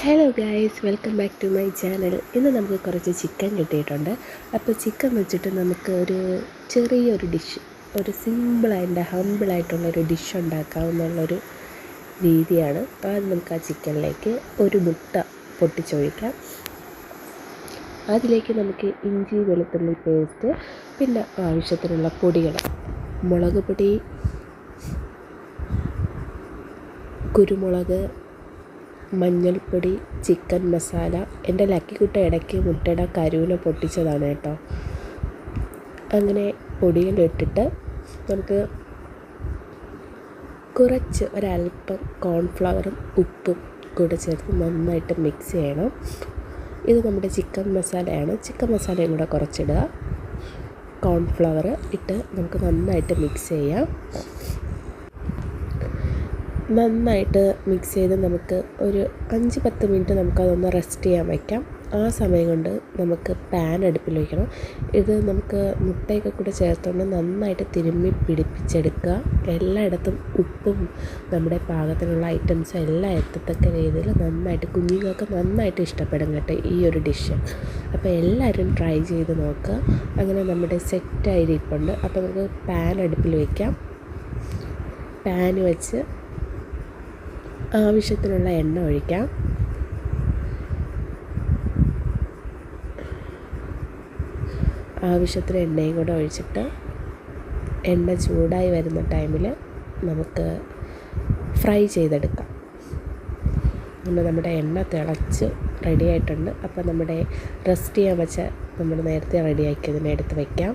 Hello guys welcome back to my channel ഇന്ന് നമുക്ക് കുറച്ച് ചിക്കൻ കിട്ടിയിട്ടുണ്ട്. അപ്പോൾ ചിക്കൻ വെച്ചിട്ട് നമുക്ക് ഒരു ചെറിയൊരു ഡിഷ് ഒരു സിമ്പിളായിട്ട് ഹമ്പിളായിട്ടുള്ളൊരു ഡിഷ് ഉണ്ടാക്കാവുന്നുള്ളൊരു രീതിയാണ്. ആദ്യം നമുക്ക് ആ ചിക്കനിലേക്ക് ഒരു മുട്ട പൊട്ടിച്ചൊഴിക്കാം. അതിലേക്ക് നമുക്ക് ഇഞ്ചി വെളുത്തുള്ളി പേസ്റ്റ് പിന്നെ ആവശ്യത്തിനുള്ള പൊടികൾ മുളക് പൊടി കുരുമുളക് മഞ്ഞൾപ്പൊടി ചിക്കൻ മസാല എന്റെ ലക്കിക്കുട്ട ഇടയ്ക്ക് മുട്ടയുടെ കരുവിനെ പൊട്ടിച്ചതാണ് കേട്ടോ. അങ്ങനെ പൊടിയിലിട്ടിട്ട് നമുക്ക് കുറച്ച് ഒരല്പം കോൺഫ്ലവറും ഉപ്പും കൂടെ ചേർത്ത് നന്നായിട്ട് മിക്സ് ചെയ്യണം. ഇത് നമ്മുടെ ചിക്കൻ മസാലയാണ്. ചിക്കൻ മസാലയും കൂടെ കുറച്ചിടുക. കോൺഫ്ലവർ ഇട്ട് നമുക്ക് നന്നായിട്ട് മിക്സ് ചെയ്യാം. നന്നായിട്ട് മിക്സ് ചെയ്ത് നമുക്ക് ഒരു അഞ്ച് പത്ത് മിനിറ്റ് നമുക്കതൊന്ന് റെസ്റ്റ് ചെയ്യാൻ വയ്ക്കാം ആ സമയം കൊണ്ട് നമുക്ക് പാൻ അടുപ്പിൽ വയ്ക്കണം ഇത് നമുക്ക് മുട്ടയൊക്കെ കൂടെ ചേർത്തുകൊണ്ട് നന്നായിട്ട് തിരുമ്മി പിടിപ്പിച്ചെടുക്കുക. എല്ലായിടത്തും ഉപ്പും നമ്മുടെ പാകത്തിനുള്ള ഐറ്റംസും എല്ലാം എത്തത്തക്ക രീതിയിൽ നന്നായിട്ട് കുഞ്ഞുങ്ങൾക്ക് നന്നായിട്ട് ഇഷ്ടപ്പെടും കേട്ടോ ഈ ഒരു ഡിഷ് അപ്പോൾ എല്ലാവരും ട്രൈ ചെയ്ത് നോക്കുക അങ്ങനെ നമ്മുടെ സെറ്റായിരിപ്പുണ്ട് അപ്പോൾ നമുക്ക് പാൻ അടുപ്പിൽ വയ്ക്കാം പാൻ വെച്ച് ആവശ്യത്തിനുള്ള എണ്ണ ഒഴിക്കാം. ആവശ്യത്തിന് എണ്ണയും കൂടെ ഒഴിച്ചിട്ട് എണ്ണ ചൂടായി വരുന്ന ടൈമിൽ നമുക്ക് ഫ്രൈ ചെയ്തെടുക്കാം. അങ്ങനെ നമ്മുടെ എണ്ണ തിളച്ച് റെഡി ആയിട്ടുണ്ട്. അപ്പോൾ നമ്മുടെ റെസ്റ്റ് ചെയ്യാൻ വെച്ച നമ്മൾ നേരത്തെ റെഡിയാക്കിയതിനെ എടുത്ത് വയ്ക്കാം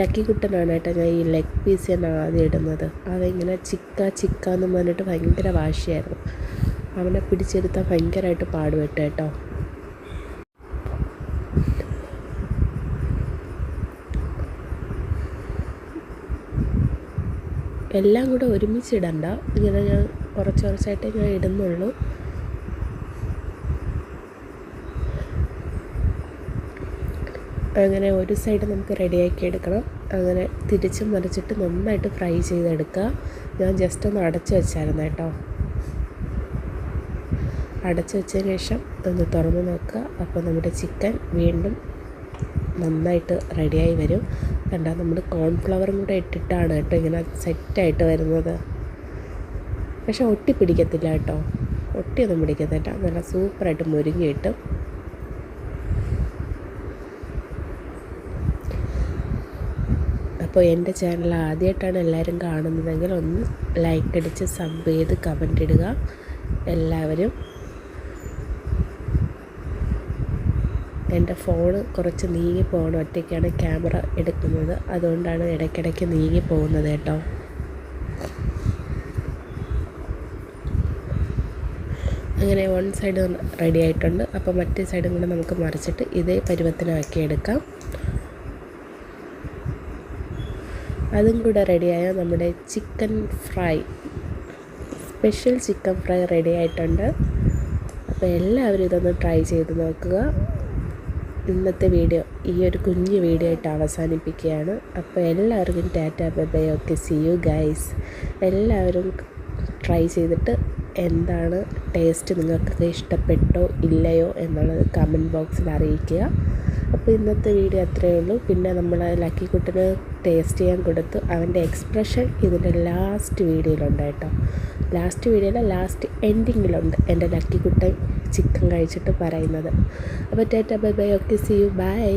ലക്കി കുട്ടനാണ് കേട്ടോ ഞാൻ ഈ ലെഗ് പീസ് ഞാൻ ആദ്യം ഇടുന്നത്. അതിങ്ങനെ ചിക്ക ചിക്ക എന്ന് പറഞ്ഞിട്ട് ഭയങ്കര വാശിയായിരുന്നു. അവനെ പിടിച്ചെടുത്താൽ ഭയങ്കരമായിട്ട് പാടുപെട്ട് കേട്ടോ എല്ലാം കൂടെ ഒരുമിച്ചിടണ്ട. ഇങ്ങനെ ഞാൻ കുറച്ച് കുറച്ചായിട്ടേ ഞാൻ ഇടുന്നുള്ളൂ. അങ്ങനെ ഒരു സൈഡ് നമുക്ക് റെഡിയാക്കി എടുക്കണം. അങ്ങനെ തിരിച്ച് മറിച്ചിട്ട് നന്നായിട്ട് ഫ്രൈ ചെയ്തെടുക്കുക. ഞാൻ ജസ്റ്റ് ഒന്ന് അടച്ച് വെച്ചായിരുന്നു കേട്ടോ. അടച്ചു വെച്ചതിന് ശേഷം ഒന്ന് തുറന്ന് നോക്കുക. അപ്പോൾ നമ്മുടെ ചിക്കൻ വീണ്ടും നന്നായിട്ട് റെഡിയായി വരും. കണ്ട നമ്മൾ കോൺഫ്ലവറും കൂടെ ഇട്ടിട്ടാണ് കേട്ടോ ഇങ്ങനെ സെറ്റായിട്ട് വരുന്നത്. പക്ഷെ ഒട്ടി പിടിക്കത്തില്ല കേട്ടോ. ഒട്ടിയൊന്നും പിടിക്കത്തില്ല. നല്ല സൂപ്പറായിട്ട് മുരുങ്ങി കിട്ടും. അപ്പോൾ എന്റെ ചാനൽ ആദ്യമായിട്ടാണ് എല്ലാവരും കാണുന്നതെങ്കിൽ ഒന്ന് ലൈക്ക് അടിച്ച് സബ് ചെയ്ത് കമന്റ് ഇടുക. എല്ലാവരും എന്റെ ഫോൺ കുറച്ച് നീങ്ങി പോകണം. ഒറ്റയ്ക്കാണ് ക്യാമറ എടുക്കുന്നത്. അതുകൊണ്ടാണ് ഇടയ്ക്കിടയ്ക്ക് നീങ്ങി പോകുന്നത് കേട്ടോ. അങ്ങനെ വൺ സൈഡ് റെഡി ആയിട്ടുണ്ട്. അപ്പോൾ മറ്റേ സൈഡും കൂടെ നമുക്ക് മറിച്ചിട്ട് ഇതേ പരുവത്തിനാക്കി എടുക്കാം. അതും കൂടെ റെഡിയായ നമ്മുടെ chicken fry special chicken fry ready ആയിട്ടുണ്ട്. അപ്പോൾ എല്ലാവരും ഇതൊന്ന് ട്രൈ ചെയ്ത് നോക്കുക. ഇന്നത്തെ വീഡിയോ ഈ ഒരു കുഞ്ഞു വീഡിയോ ആയിട്ട് അവസാനിപ്പിക്കുകയാണ്. അപ്പോൾ എല്ലാവർക്കും tata bye bye okay see you guys എല്ലാവരും ട്രൈ ചെയ്തിട്ട് എന്താണ് ടേസ്റ്റ് നിങ്ങൾക്ക് ഇഷ്ടപ്പെട്ടോ ഇല്ലയോ എന്നുള്ളത് കമന്റ് ബോക്സിൽ അറിയിക്കുക. അപ്പോൾ ഇന്നത്തെ വീഡിയോ അത്രയേ ഉള്ളൂ. പിന്നെ നമ്മൾ ലക്കി കുട്ടന് ടേസ്റ്റ് ചെയ്യാൻ കൊടുത്തു. അവന്റെ എക്സ്പ്രഷൻ ഇതിന്റെ ലാസ്റ്റ് വീഡിയോയിലുണ്ട് കേട്ടോ. ലാസ്റ്റ് വീഡിയോയിലെ ലാസ്റ്റ് എൻഡിങ്ങിലുണ്ട് എന്റെ ലക്കി കുട്ടൻ ചിക്കൻ കഴിച്ചിട്ട് പറയുന്നത്. അപ്പോൾ tata bye bye okay see you bye